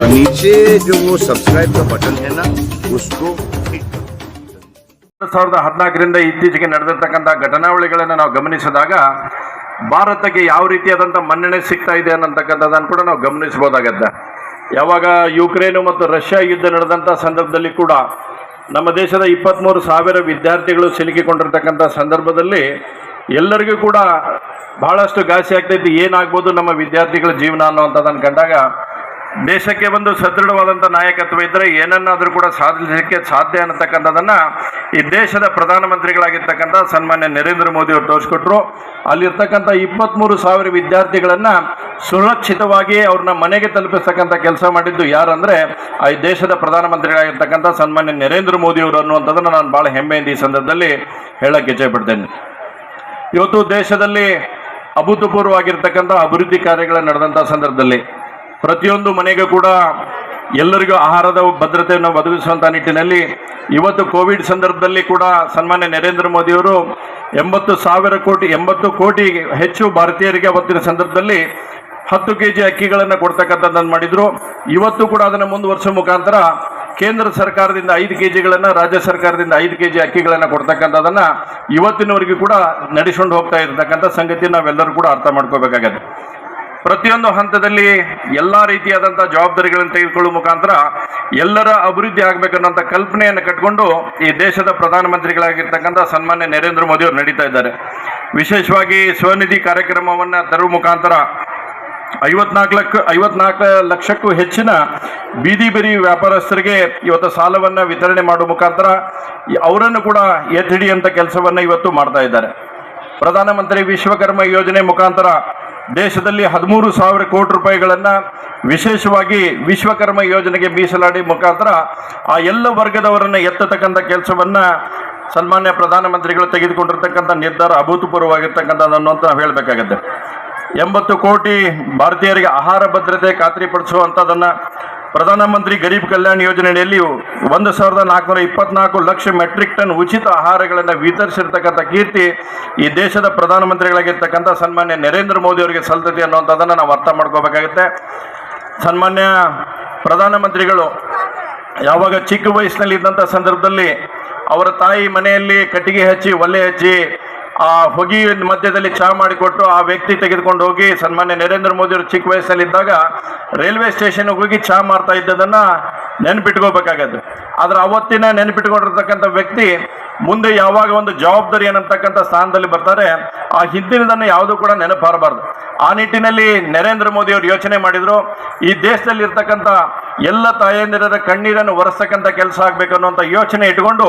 नीचे जो वो सब्सक्राइब का बटन है ना उसको क्लिक करो ಎರಡು ಸಾವಿರದ ಹದಿನಾಲ್ಕರಿಂದ ಇತ್ತೀಚೆಗೆ ನಡೆದಿರ್ತಕ್ಕಂಥ ಘಟನಾವಳಿಗಳನ್ನು ನಾವು ಗಮನಿಸಿದಾಗ ಭಾರತಕ್ಕೆ ಯಾವ ರೀತಿಯಾದಂಥ ಮನ್ನಣೆ ಸಿಗ್ತಾ ಇದೆ ಅನ್ನತಕ್ಕಂಥದ್ದನ್ನು ಕೂಡ ನಾವು ಗಮನಿಸಬಹುದಾಗತ್ತೆ ಯಾವಾಗ ಯುಕ್ರೇನು ಮತ್ತು ರಷ್ಯಾ ಯುದ್ಧ ನಡೆದಂಥ ಸಂದರ್ಭದಲ್ಲಿ ಕೂಡ ನಮ್ಮ ದೇಶದ ಇಪ್ಪತ್ತ್ಮೂರು ಸಾವಿರ ವಿದ್ಯಾರ್ಥಿಗಳು ಸಿಲುಕಿಕೊಂಡಿರ್ತಕ್ಕಂಥ ಸಂದರ್ಭದಲ್ಲಿ ಎಲ್ಲರಿಗೂ ಕೂಡ ಬಹಳಷ್ಟು ಘಾಸಿ ಆಗ್ತೈತಿ ಏನಾಗ್ಬೋದು ನಮ್ಮ ವಿದ್ಯಾರ್ಥಿಗಳ ಜೀವನ ಅನ್ನುವಂಥದ್ದನ್ನು ಕಂಡಾಗ ದೇಶಕ್ಕೆ ಒಂದು ಸದೃಢವಾದಂಥ ನಾಯಕತ್ವ ಇದ್ದರೆ ಏನನ್ನಾದರೂ ಕೂಡ ಸಾಧಿಸಲಿಕ್ಕೆ ಸಾಧ್ಯ ಅನ್ನತಕ್ಕಂಥದ್ದನ್ನು ಈ ದೇಶದ ಪ್ರಧಾನಮಂತ್ರಿಗಳಾಗಿರ್ತಕ್ಕಂಥ ಸನ್ಮಾನ್ಯ ನರೇಂದ್ರ ಮೋದಿ ಅವರು ತೋರಿಸ್ಕೊಟ್ರು. ಅಲ್ಲಿರ್ತಕ್ಕಂಥ ಇಪ್ಪತ್ತ್ಮೂರು ಸಾವಿರ ವಿದ್ಯಾರ್ಥಿಗಳನ್ನು ಸುರಕ್ಷಿತವಾಗಿ ಅವ್ರನ್ನ ಮನೆಗೆ ತಲುಪಿಸ್ತಕ್ಕಂಥ ಕೆಲಸ ಮಾಡಿದ್ದು ಯಾರಂದರೆ ಆ ದೇಶದ ಪ್ರಧಾನಮಂತ್ರಿಗಳಾಗಿರ್ತಕ್ಕಂಥ ಸನ್ಮಾನ್ಯ ನರೇಂದ್ರ ಮೋದಿ ಅವರು ಅನ್ನುವಂಥದ್ದನ್ನು ನಾನು ಭಾಳ ಹೆಮ್ಮೆಯಿಂದ ಈ ಸಂದರ್ಭದಲ್ಲಿ ಹೇಳಕ್ಕೆ ಇಚ್ಛೆಪಡ್ತೇನೆ. ಇವತ್ತು ದೇಶದಲ್ಲಿ ಅಭೂತಪೂರ್ವವಾಗಿರ್ತಕ್ಕಂಥ ಅಭಿವೃದ್ಧಿ ಕಾರ್ಯಗಳು ನಡೆದಂಥ ಸಂದರ್ಭದಲ್ಲಿ ಪ್ರತಿಯೊಂದು ಮನೆಗೂ ಕೂಡ ಎಲ್ಲರಿಗೂ ಆಹಾರದ ಭದ್ರತೆಯನ್ನು ಒದಗಿಸುವಂಥ ನಿಟ್ಟಿನಲ್ಲಿ ಇವತ್ತು ಕೋವಿಡ್ ಸಂದರ್ಭದಲ್ಲಿ ಕೂಡ ಸನ್ಮಾನ್ಯ ನರೇಂದ್ರ ಮೋದಿಯವರು ಎಂಬತ್ತು ಸಾವಿರ ಕೋಟಿ, ಎಂಬತ್ತು ಕೋಟಿ ಹೆಚ್ಚು ಭಾರತೀಯರಿಗೆ ಅವತ್ತಿನ ಸಂದರ್ಭದಲ್ಲಿ ಹತ್ತು ಕೆ ಜಿ ಅಕ್ಕಿಗಳನ್ನು ಕೊಡ್ತಕ್ಕಂಥದ್ದನ್ನು ಮಾಡಿದರು. ಇವತ್ತು ಕೂಡ ಅದನ್ನು ಮುಂದುವರಿಸೋ ಮುಖಾಂತರ ಕೇಂದ್ರ ಸರ್ಕಾರದಿಂದ ಐದು ಕೆ ಜಿಗಳನ್ನು ರಾಜ್ಯ ಸರ್ಕಾರದಿಂದ ಐದು ಕೆ ಜಿ ಅಕ್ಕಿಗಳನ್ನು ಕೊಡ್ತಕ್ಕಂಥದ್ದನ್ನು ಇವತ್ತಿನವರೆಗೂ ಕೂಡ ನಡೆಸ್ಕೊಂಡು ಹೋಗ್ತಾ ಇರತಕ್ಕಂಥ ಸಂಗತಿ ನಾವೆಲ್ಲರೂ ಕೂಡ ಅರ್ಥ ಮಾಡ್ಕೋಬೇಕಾಗತ್ತೆ. ಪ್ರತಿಯೊಂದು ಹಂತದಲ್ಲಿ ಎಲ್ಲ ರೀತಿಯಾದಂಥ ಜವಾಬ್ದಾರಿಗಳನ್ನು ತೆಗೆದುಕೊಳ್ಳುವ ಮುಖಾಂತರ ಎಲ್ಲರ ಅಭಿವೃದ್ಧಿ ಆಗಬೇಕನ್ನೋಂಥ ಕಲ್ಪನೆಯನ್ನು ಕಟ್ಕೊಂಡು ಈ ದೇಶದ ಪ್ರಧಾನಮಂತ್ರಿಗಳಾಗಿರ್ತಕ್ಕಂಥ ಸನ್ಮಾನ್ಯ ನರೇಂದ್ರ ಮೋದಿ ಅವರು ನಡೀತಾ ಇದ್ದಾರೆ. ವಿಶೇಷವಾಗಿ ಸ್ವನಿಧಿ ಕಾರ್ಯಕ್ರಮವನ್ನು ತರುವ ಮುಖಾಂತರ ಐವತ್ನಾಲ್ಕು ಲಕ್ಷ, ಐವತ್ನಾಲ್ಕು ಲಕ್ಷಕ್ಕೂ ಹೆಚ್ಚಿನ ಬೀದಿ ಬರಿ ವ್ಯಾಪಾರಸ್ಥರಿಗೆ ಇವತ್ತು ಸಾಲವನ್ನು ವಿತರಣೆ ಮಾಡುವ ಮುಖಾಂತರ ಅವರನ್ನು ಕೂಡ ಎತ್ತಿಡಿಯಂಥ ಕೆಲಸವನ್ನು ಇವತ್ತು ಮಾಡ್ತಾ ಇದ್ದಾರೆ. ಪ್ರಧಾನಮಂತ್ರಿ ವಿಶ್ವಕರ್ಮ ಯೋಜನೆ ಮುಖಾಂತರ ದೇಶದಲ್ಲಿ ಹದಿಮೂರು ಸಾವಿರ ಕೋಟಿ ರೂಪಾಯಿಗಳನ್ನು ವಿಶೇಷವಾಗಿ ವಿಶ್ವಕರ್ಮ ಯೋಜನೆಗೆ ಮೀಸಲಾಡಿ ಮುಖಾಂತರ ಆ ಎಲ್ಲ ವರ್ಗದವರನ್ನು ಎತ್ತತಕ್ಕಂಥ ಕೆಲಸವನ್ನು ಸನ್ಮಾನ್ಯ ಪ್ರಧಾನಮಂತ್ರಿಗಳು ತೆಗೆದುಕೊಂಡಿರ್ತಕ್ಕಂಥ ನಿರ್ಧಾರ ಅಭೂತಪೂರ್ವವಾಗಿರ್ತಕ್ಕಂಥದ್ದು ಅಂತ ನಾವು ಹೇಳಬೇಕಾಗತ್ತೆ. ಎಂಬತ್ತು ಕೋಟಿ ಭಾರತೀಯರಿಗೆ ಆಹಾರ ಭದ್ರತೆ ಖಾತ್ರಿಪಡಿಸುವಂಥದ್ದನ್ನು ಪ್ರಧಾನಮಂತ್ರಿ ಗರೀಬ್ ಕಲ್ಯಾಣ ಯೋಜನೆಯಲ್ಲಿ ಒಂದು ಸಾವಿರದ ನಾಲ್ಕುನೂರ ಇಪ್ಪತ್ನಾಲ್ಕು ಲಕ್ಷ ಮೆಟ್ರಿಕ್ ಟನ್ ಉಚಿತ ಆಹಾರಗಳನ್ನು ವಿತರಿಸಿರ್ತಕ್ಕಂಥ ಕೀರ್ತಿ ಈ ದೇಶದ ಪ್ರಧಾನಮಂತ್ರಿಗಳಾಗಿರ್ತಕ್ಕಂಥ ಸನ್ಮಾನ್ಯ ನರೇಂದ್ರ ಮೋದಿ ಅವರಿಗೆ ಸಲ್ತತಿ ಅನ್ನುವಂಥದ್ದನ್ನು ನಾವು ಅರ್ಥ ಮಾಡ್ಕೋಬೇಕಾಗುತ್ತೆ. ಸನ್ಮಾನ್ಯ ಪ್ರಧಾನಮಂತ್ರಿಗಳು ಯಾವಾಗ ಚಿಕ್ಕ ವಯಸ್ಸಿನಲ್ಲಿ ಇದ್ದಂಥ ಸಂದರ್ಭದಲ್ಲಿ ಅವರ ತಾಯಿ ಮನೆಯಲ್ಲಿ ಕಟ್ಟಿಗೆ ಹಚ್ಚಿ ಒಲೆ ಹಚ್ಚಿ ಆ ಹೊಗಿ ಮಧ್ಯದಲ್ಲಿ ಚಹಾ ಮಾಡಿಕೊಟ್ಟು ಆ ವ್ಯಕ್ತಿ ತೆಗೆದುಕೊಂಡು ಹೋಗಿ ಸನ್ಮಾನ್ಯ ನರೇಂದ್ರ ಮೋದಿ ಅವರು ಚಿಕ್ಕ ವಯಸ್ಸಲ್ಲಿದ್ದಾಗ ರೈಲ್ವೆ ಸ್ಟೇಷನ್ಗೆ ಹೋಗಿ ಚಹಾ ಮಾಡ್ತಾ ಇದ್ದದನ್ನು ನೆನ್ಪಿಟ್ಕೋಬೇಕಾಗತ್ತೆ ಆದ್ರೆ ಅವತ್ತಿನ ನೆನ್ಪಿಟ್ಕೊಂಡಿರ್ತಕ್ಕಂಥ ವ್ಯಕ್ತಿ ಮುಂದೆ ಯಾವಾಗ ಒಂದು ಜವಾಬ್ದಾರಿ ಏನಂತಕ್ಕಂಥ ಸ್ಥಾನದಲ್ಲಿ ಬರ್ತಾರೆ, ಆ ಹಿಂದಿನದನ್ನು ಯಾವುದೂ ಕೂಡ ನೆನಪಾರಬಾರ್ದು. ಆ ನಿಟ್ಟಿನಲ್ಲಿ ನರೇಂದ್ರ ಮೋದಿ ಅವರು ಯೋಚನೆ ಮಾಡಿದ್ರು, ಈ ದೇಶದಲ್ಲಿ ಇರ್ತಕ್ಕಂಥ ಎಲ್ಲ ತಾಯಂದಿರರ ಕಣ್ಣೀರನ್ನು ಒರೆಸ್ತಕ್ಕಂಥ ಕೆಲಸ ಆಗಬೇಕು ಅನ್ನುವಂಥ ಯೋಚನೆ ಇಟ್ಟುಕೊಂಡು,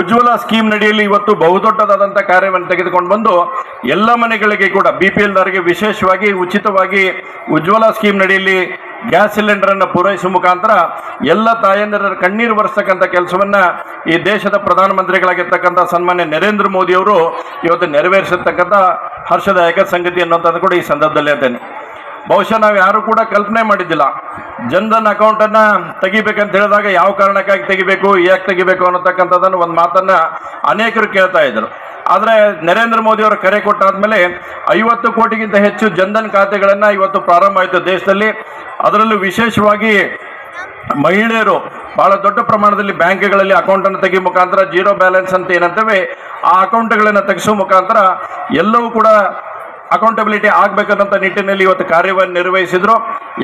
ಉಜ್ವಲ ಸ್ಕೀಮ್ ನಡೆಯಲ್ಲಿ ಇವತ್ತು ಬಹುದೊಡ್ಡದಾದಂಥ ಕಾರ್ಯವನ್ನು ತೆಗೆದುಕೊಂಡು ಬಂದು, ಎಲ್ಲ ಮನೆಗಳಿಗೆ ಕೂಡ, ಬಿ ಪಿ ಎಲ್ದಾರಿಗೆ ವಿಶೇಷವಾಗಿ, ಉಚಿತವಾಗಿ ಉಜ್ವಲ ಸ್ಕೀಮ್ ನಡಿಯಲ್ಲಿ ಗ್ಯಾಸ್ ಸಿಲಿಂಡರನ್ನು ಪೂರೈಸುವ ಮುಖಾಂತರ ಎಲ್ಲ ತಾಯಂದಿರ ಕಣ್ಣೀರು ಬರೆಸ್ತಕ್ಕಂಥ ಕೆಲಸವನ್ನು ಈ ದೇಶದ ಪ್ರಧಾನಮಂತ್ರಿಗಳಾಗಿರ್ತಕ್ಕಂಥ ಸನ್ಮಾನ್ಯ ನರೇಂದ್ರ ಮೋದಿ ಅವರು ಇವತ್ತು ನೆರವೇರಿಸಿರ್ತಕ್ಕಂಥ ಹರ್ಷದಾಯಕ ಸಂಗತಿ ಅನ್ನುವಂಥದ್ದು ಕೂಡ ಈ ಸಂದರ್ಭದಲ್ಲಿ ಹೇಳ್ತೇನೆ. ಬಹುಶಃ ನಾವು ಯಾರು ಕೂಡ ಕಲ್ಪನೆ ಮಾಡಿದ್ದಿಲ್ಲ. ಜನ್ಧನ್ ಅಕೌಂಟನ್ನು ತೆಗಿಬೇಕಂತ ಹೇಳಿದಾಗ ಯಾವ ಕಾರಣಕ್ಕಾಗಿ ತೆಗಿಬೇಕು, ಯಾಕೆ ತೆಗಿಬೇಕು ಅನ್ನತಕ್ಕಂಥದ್ದನ್ನು ಒಂದು ಮಾತನ್ನು ಅನೇಕರು ಕೇಳ್ತಾ ಇದ್ರು. ಆದರೆ ನರೇಂದ್ರ ಮೋದಿ ಅವರು ಕರೆ ಕೊಟ್ಟಾದ್ಮೇಲೆ ಐವತ್ತು ಕೋಟಿಗಿಂತ ಹೆಚ್ಚು ಜನ್ಧನ್ ಖಾತೆಗಳನ್ನು ಇವತ್ತು ಪ್ರಾರಂಭ ಆಯಿತು ದೇಶದಲ್ಲಿ. ಅದರಲ್ಲೂ ವಿಶೇಷವಾಗಿ ಮಹಿಳೆಯರು ಬಹಳ ದೊಡ್ಡ ಪ್ರಮಾಣದಲ್ಲಿ ಬ್ಯಾಂಕ್ಗಳಲ್ಲಿ ಅಕೌಂಟನ್ನು ತೆಗೆಯುವ ಮುಖಾಂತರ ಜೀರೋ ಬ್ಯಾಲೆನ್ಸ್ ಅಂತ ಏನಂತೇವೆ, ಆ ಅಕೌಂಟ್ಗಳನ್ನು ತೆಗೆಸುವ ಮುಖಾಂತರ ಎಲ್ಲವೂ ಕೂಡ ಅಕೌಂಟಬಿಲಿಟಿ ಆಗಬೇಕಾದಂಥ ನಿಟ್ಟಿನಲ್ಲಿ ಇವತ್ತು ಕಾರ್ಯವನ್ನು ನಿರ್ವಹಿಸಿದ್ರು.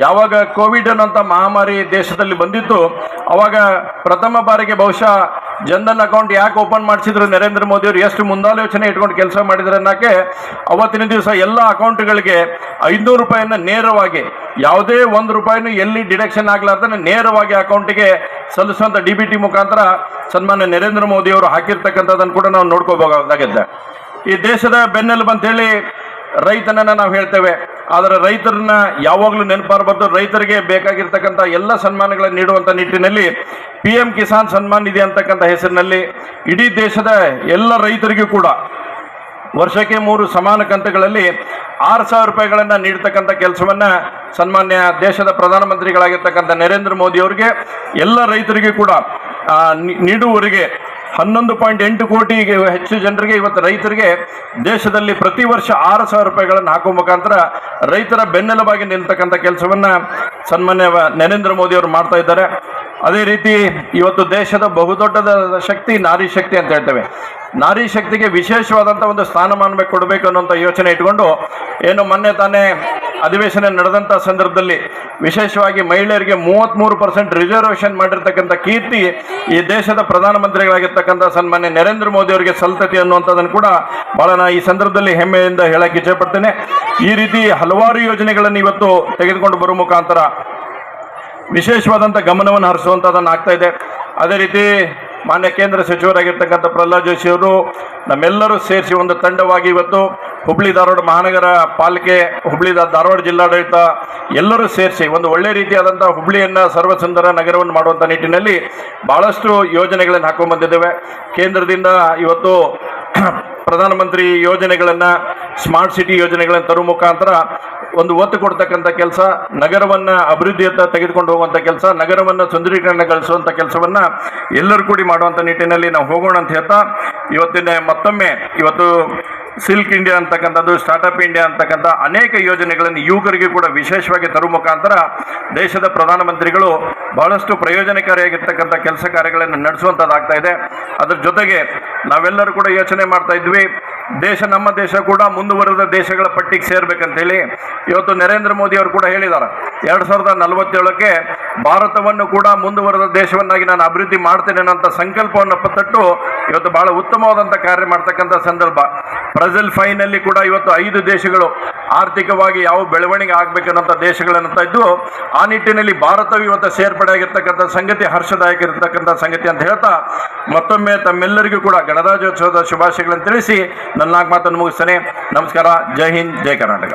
ಯಾವಾಗ ಕೋವಿಡ್ ಅನ್ನೋಂಥ ಮಹಾಮಾರಿ ದೇಶದಲ್ಲಿ ಬಂದಿತ್ತು, ಅವಾಗ ಪ್ರಥಮ ಬಾರಿಗೆ ಬಹುಶಃ ಜನ್ಧನ್ ಅಕೌಂಟ್ ಯಾಕೆ ಓಪನ್ ಮಾಡಿಸಿದ್ರು ನರೇಂದ್ರ ಮೋದಿ ಅವರು? ಎಷ್ಟು ಮುಂದಾಲೋಚನೆ ಇಟ್ಕೊಂಡು ಕೆಲಸ ಮಾಡಿದ್ರು ಅನ್ನೋಕ್ಕೆ ಅವತ್ತಿನ ದಿವಸ ಎಲ್ಲ ಅಕೌಂಟ್ಗಳಿಗೆ ಐನೂರು ರೂಪಾಯಿಯನ್ನು ನೇರವಾಗಿ, ಯಾವುದೇ ಒಂದು ರೂಪಾಯಿನೂ ಎಲ್ಲಿ ಡಿಡಕ್ಷನ್ ಆಗಲಾರ್ದನ್ನು ನೇರವಾಗಿ ಅಕೌಂಟಿಗೆ ಸಲ್ಲಿಸುವಂಥ ಡಿ ಬಿ ಟಿ ಮುಖಾಂತರ ಸನ್ಮಾನ್ಯ ನರೇಂದ್ರ ಮೋದಿ ಅವರು ಹಾಕಿರ್ತಕ್ಕಂಥದ್ದನ್ನು ಕೂಡ ನಾವು ನೋಡ್ಕೋಬೇಕಾಗಿದೆ ಈ ದೇಶದ ಬೆನ್ನೆಲುಬು ಅಂತೇಳಿ ರೈತನನ್ನ ನಾವು ಹೇಳ್ತೇವೆ. ಆದರೆ ರೈತರನ್ನ ಯಾವಾಗಲೂ ನೆನಪಾರಬಾರ್ದು. ರೈತರಿಗೆ ಬೇಕಾಗಿರ್ತಕ್ಕಂಥ ಎಲ್ಲ ಸನ್ಮಾನಗಳನ್ನು ನೀಡುವಂಥ ನಿಟ್ಟಿನಲ್ಲಿ ಪಿ ಎಂ ಕಿಸಾನ್ ಸನ್ಮಾನ್ ನಿಧಿ ಅಂತಕ್ಕಂಥ ಹೆಸರಿನಲ್ಲಿ ಇಡೀ ದೇಶದ ಎಲ್ಲ ರೈತರಿಗೂ ಕೂಡ ವರ್ಷಕ್ಕೆ ಮೂರು ಸಮಾನ ಕಂತುಗಳಲ್ಲಿ ಆರು ಸಾವಿರ ರೂಪಾಯಿಗಳನ್ನು ನೀಡ್ತಕ್ಕಂಥ ಕೆಲಸವನ್ನು ಸನ್ಮಾನ್ಯ ದೇಶದ ಪ್ರಧಾನಮಂತ್ರಿಗಳಾಗಿರ್ತಕ್ಕಂಥ ನರೇಂದ್ರ ಮೋದಿ ಅವರಿಗೆ, ಎಲ್ಲ ರೈತರಿಗೂ ಕೂಡ ನೀಡುವವರೆಗೆ ಹನ್ನೊಂದು ಪಾಯಿಂಟ್ ಎಂಟು ಕೋಟಿಗೆ ಹೆಚ್ಚು ಜನರಿಗೆ ಇವತ್ತು ರೈತರಿಗೆ ದೇಶದಲ್ಲಿ ಪ್ರತಿ ವರ್ಷ ಆರು ಸಾವಿರ ರೂಪಾಯಿಗಳನ್ನು ಹಾಕುವ ಮುಖಾಂತರ ರೈತರ ಬೆನ್ನೆಲುಬಾಗಿ ನಿಲ್ತಕ್ಕಂಥ ಕೆಲಸವನ್ನು ಸನ್ಮಾನ್ಯ ನರೇಂದ್ರ ಮೋದಿ ಅವರು ಮಾಡ್ತಾ ಇದ್ದಾರೆ. ಅದೇ ರೀತಿ ಇವತ್ತು ದೇಶದ ಬಹುದೊಡ್ಡದ ಶಕ್ತಿ ನಾರಿ ಶಕ್ತಿ ಅಂತ ಹೇಳ್ತೇವೆ. ನಾರಿ ಶಕ್ತಿಗೆ ವಿಶೇಷವಾದಂಥ ಒಂದು ಸ್ಥಾನಮಾನ ಕೊಡಬೇಕು ಅನ್ನೋಂಥ ಯೋಚನೆ ಇಟ್ಕೊಂಡು ಏನು ಮೊನ್ನೆ ತಾನೇ ಅಧಿವೇಶನ ನಡೆದಂಥ ಸಂದರ್ಭದಲ್ಲಿ ವಿಶೇಷವಾಗಿ ಮಹಿಳೆಯರಿಗೆ ಮೂವತ್ತ್ಮೂರು ಪರ್ಸೆಂಟ್ ರಿಸರ್ವೇಷನ್ ಮಾಡಿರ್ತಕ್ಕಂಥ ಕೀರ್ತಿ ಈ ದೇಶದ ಪ್ರಧಾನಮಂತ್ರಿಗಳಾಗಿರ್ತಕ್ಕಂಥ ಸನ್ಮಾನ್ಯ ನರೇಂದ್ರ ಮೋದಿ ಅವರಿಗೆ ಸಲ್ತತಿ ಅನ್ನುವಂಥದ್ದನ್ನು ಕೂಡ ಭಾಳ ನಾ ಈ ಸಂದರ್ಭದಲ್ಲಿ ಹೆಮ್ಮೆಯಿಂದ ಹೇಳಕ್ಕೆ ಇಚ್ಛೆಪಡ್ತೇನೆ ಈ ರೀತಿ ಹಲವಾರು ಯೋಜನೆಗಳನ್ನು ಇವತ್ತು ತೆಗೆದುಕೊಂಡು ಬರುವ ಮುಖಾಂತರ ವಿಶೇಷವಾದಂಥ ಗಮನವನ್ನು ಹರಿಸುವಂಥದ್ದನ್ನು ಆಗ್ತಾ ಇದೆ. ಅದೇ ರೀತಿ ಮಾನ್ಯ ಕೇಂದ್ರ ಸಚಿವರಾಗಿರ್ತಕ್ಕಂಥ ಪ್ರಹ್ಲಾದ್ ಜೋಶಿ ಅವರು ನಮ್ಮೆಲ್ಲರೂ ಸೇರಿಸಿ ಒಂದು ತಂಡವಾಗಿ ಇವತ್ತು ಹುಬ್ಳಿ ಧಾರವಾಡ ಮಹಾನಗರ ಪಾಲಿಕೆ, ಹುಬ್ಳಿ ಧಾರವಾಡ ಜಿಲ್ಲಾಡಳಿತ ಎಲ್ಲರೂ ಸೇರಿಸಿ ಒಂದು ಒಳ್ಳೆ ರೀತಿಯಾದಂಥ ಹುಬ್ಳಿಯನ್ನು ಸರ್ವಸುಂದರ ನಗರವನ್ನು ಮಾಡುವಂಥ ನಿಟ್ಟಿನಲ್ಲಿ ಭಾಳಷ್ಟು ಯೋಜನೆಗಳನ್ನು ಹಾಕೊಂಡು ಬಂದಿದ್ದೇವೆ. ಕೇಂದ್ರದಿಂದ ಇವತ್ತು ಪ್ರಧಾನಮಂತ್ರಿ ಯೋಜನೆಗಳನ್ನು, ಸ್ಮಾರ್ಟ್ ಸಿಟಿ ಯೋಜನೆಗಳನ್ನು ತರುವ ಮುಖಾಂತರ ಒಂದು ಒತ್ತು ಕೊಡ್ತಕ್ಕಂಥ ಕೆಲಸ, ನಗರವನ್ನು ಅಭಿವೃದ್ಧಿಯತ್ತ ತೆಗೆದುಕೊಂಡು ಹೋಗುವಂಥ ಕೆಲಸ, ನಗರವನ್ನು ಸುಂದರೀಕರಣಗೊಳಿಸುವಂಥ ಕೆಲಸವನ್ನು ಎಲ್ಲರೂ ಕೂಡಿ ಮಾಡುವಂಥ ನಿಟ್ಟಿನಲ್ಲಿ ನಾವು ಹೋಗೋಣ ಅಂತ ಹೇಳ್ತಾ, ಇವತ್ತಿನ ಮತ್ತೊಮ್ಮೆ, ಇವತ್ತು ಸಿಲ್ಕ್ ಇಂಡಿಯಾ ಅಂತಕ್ಕಂಥದ್ದು ಸ್ಟಾರ್ಟಪ್ ಇಂಡಿಯಾ ಅಂತಕ್ಕಂಥ ಅನೇಕ ಯೋಜನೆಗಳನ್ನು ಯುವಕರಿಗೆ ಕೂಡ ವಿಶೇಷವಾಗಿ ತರುವ ಮುಖಾಂತರ ದೇಶದ ಪ್ರಧಾನಮಂತ್ರಿಗಳು ಬಹಳಷ್ಟು ಪ್ರಯೋಜನಕಾರಿಯಾಗಿರ್ತಕ್ಕಂಥ ಕೆಲಸ ಕಾರ್ಯಗಳನ್ನು ನಡೆಸುವಂಥದ್ದಾಗ್ತಾ ಇದೆ. ಅದರ ಜೊತೆಗೆ ನಾವೆಲ್ಲರೂ ಕೂಡ ಯೋಚನೆ ಮಾಡ್ತಾ ಇದ್ವಿ, ದೇಶ ನಮ್ಮ ದೇಶ ಕೂಡ ಮುಂದುವರೆದ ದೇಶಗಳ ಪಟ್ಟಿಗೆ ಸೇರ್ಬೇಕಂತ ಹೇಳಿ ಇವತ್ತು ನರೇಂದ್ರ ಮೋದಿ ಅವರು ಕೂಡ ಹೇಳಿದ್ದಾರೆ, ಎರಡು ಸಾವಿರದ ನಲವತ್ತೇಳಕ್ಕೆ ಭಾರತವನ್ನು ಕೂಡ ಮುಂದುವರೆದ ದೇಶವನ್ನಾಗಿ ನಾನು ಅಭಿವೃದ್ಧಿ ಮಾಡ್ತೇನೆ ಅನ್ನೋಂಥ ಸಂಕಲ್ಪವನ್ನು ಪತ್ತಟ್ಟು ಇವತ್ತು ಬಹಳ ಉತ್ತಮವಾದಂಥ ಕಾರ್ಯ ಮಾಡ್ತಕ್ಕಂಥ ಸಂದರ್ಭ. ಬ್ರೆಜಿಲ್ ಫೈನಲ್ಲಿ ಕೂಡ ಇವತ್ತು ಐದು ದೇಶಗಳು ಆರ್ಥಿಕವಾಗಿ ಯಾವ ಬೆಳವಣಿಗೆ ಆಗಬೇಕನ್ನೋಂಥ ದೇಶಗಳನ್ನಂತ ಇದ್ದು ಆ ನಿಟ್ಟಿನಲ್ಲಿ ಭಾರತವು ಇವತ್ತು ಸೇರ್ಪಡೆ ಆಗಿರ್ತಕ್ಕಂಥ ಸಂಗತಿ ಹರ್ಷದಾಯಕ ಇರತಕ್ಕಂಥ ಸಂಗತಿ ಅಂತ ಹೇಳ್ತಾ, ಮತ್ತೊಮ್ಮೆ ತಮ್ಮೆಲ್ಲರಿಗೂ ಕೂಡ ಗಣರಾಜ್ಯೋತ್ಸವದ ಶುಭಾಶಯಗಳನ್ನು ತಿಳಿಸಿ, ನನ್ನ ನಾಲ್ಕು ಮಾತನ್ನು ಮುಗಿಸ್ತೇನೆ. ನಮಸ್ಕಾರ, ಜೈ ಹಿಂದ್, ಜೈ ಕರ್ನಾಟಕ.